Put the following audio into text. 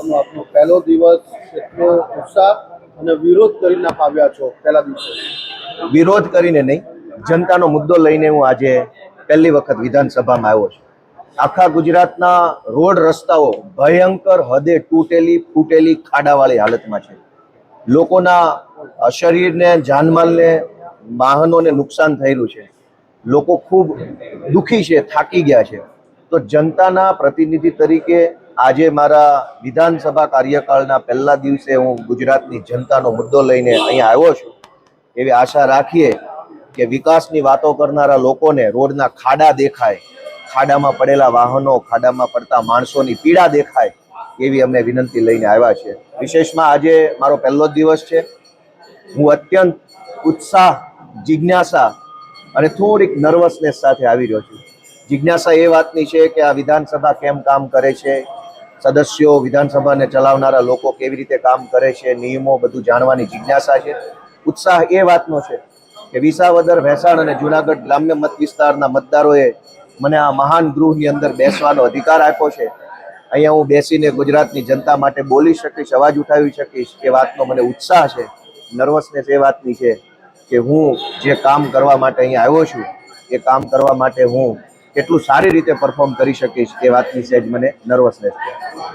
કાર્યક્રમનો આપનો પહેલો દિવસ એટલો ઉત્સાહ અને વિરોધ કરીને આપ આવ્યા છો પહેલા દિવસે? વિરોધ કરીને નહીં. જનતાનો મુદ્દો લઈને હું આજે પહેલી વખત વિધાનસભામાં આવ્યો છું. આખા ગુજરાતના રોડ રસ્તાઓ ભયંકર હદે તૂટેલી, ફૂટેલી ખાડાવાળી હાલતમાં છે. લોકોના શરીરને, જાનમાલને, વાહનોને નુકસાન થયેલું છે. લોકો ખૂબ દુઃખી છે, થાકી ગયા છે. તો જનતાના પ્રતિનિધિ તરીકે આજે મારા વિધાનસભા કાર્યકાળના પહેલા દિવસે હું ગુજરાતની જનતાનો મુદ્દો લઈને અહીંયા આવ્યો છું. એવી આશા રાખીએ કે વિકાસની વાતો કરનારા લોકોને રોડના ખાડા દેખાય, ખાડામાં પડેલા વાહનો, ખાડામાં પડતા માણસોની પીડા દેખાય એવી અમે વિનંતી લઈને આવ્યા છે. વિશેષમાં આજે મારો પહેલો દિવસ છે. હું અત્યંત ઉત્સાહ, જિજ્ઞાસા અને થોડીક નર્વસનેસ સાથે આવી રહ્યો છું. જિજ્ઞાસા એ વાતની છે કે આ વિધાનસભા કેમ કામ કરે છે? સદસ્યો, વિધાનસભાને ચલાવનારા લોકો કેવી રીતે કામ કરે છે, નિયમો બધું જાણવાની જિજ્ઞાસા છે. ઉત્સાહ એ વાતનો છે કે વિસાવદર, ભેસાણ અને જુનાગઢ ગ્રામ્ય મત વિસ્તારના મતદારોએ મને આ મહાન ગૃહની અંદર બેસવાનો અધિકાર આપ્યો છે. અહીંયા હું બેસીને ગુજરાતની જનતા માટે બોલી શકીશ, અવાજ ઉઠાવી શકીશ. એ વાતનો મને ઉત્સાહ છે નર્વસનેસ એ વાતની છે કે હું જે કામ કરવા માટે અહીંયા આવ્યો છું, એ કામ કરવા માટે હું કેટલું સારી રીતે પરફોર્મ કરી શકીશ એ વાતની સહેજ મને નર્વસનેસ છે.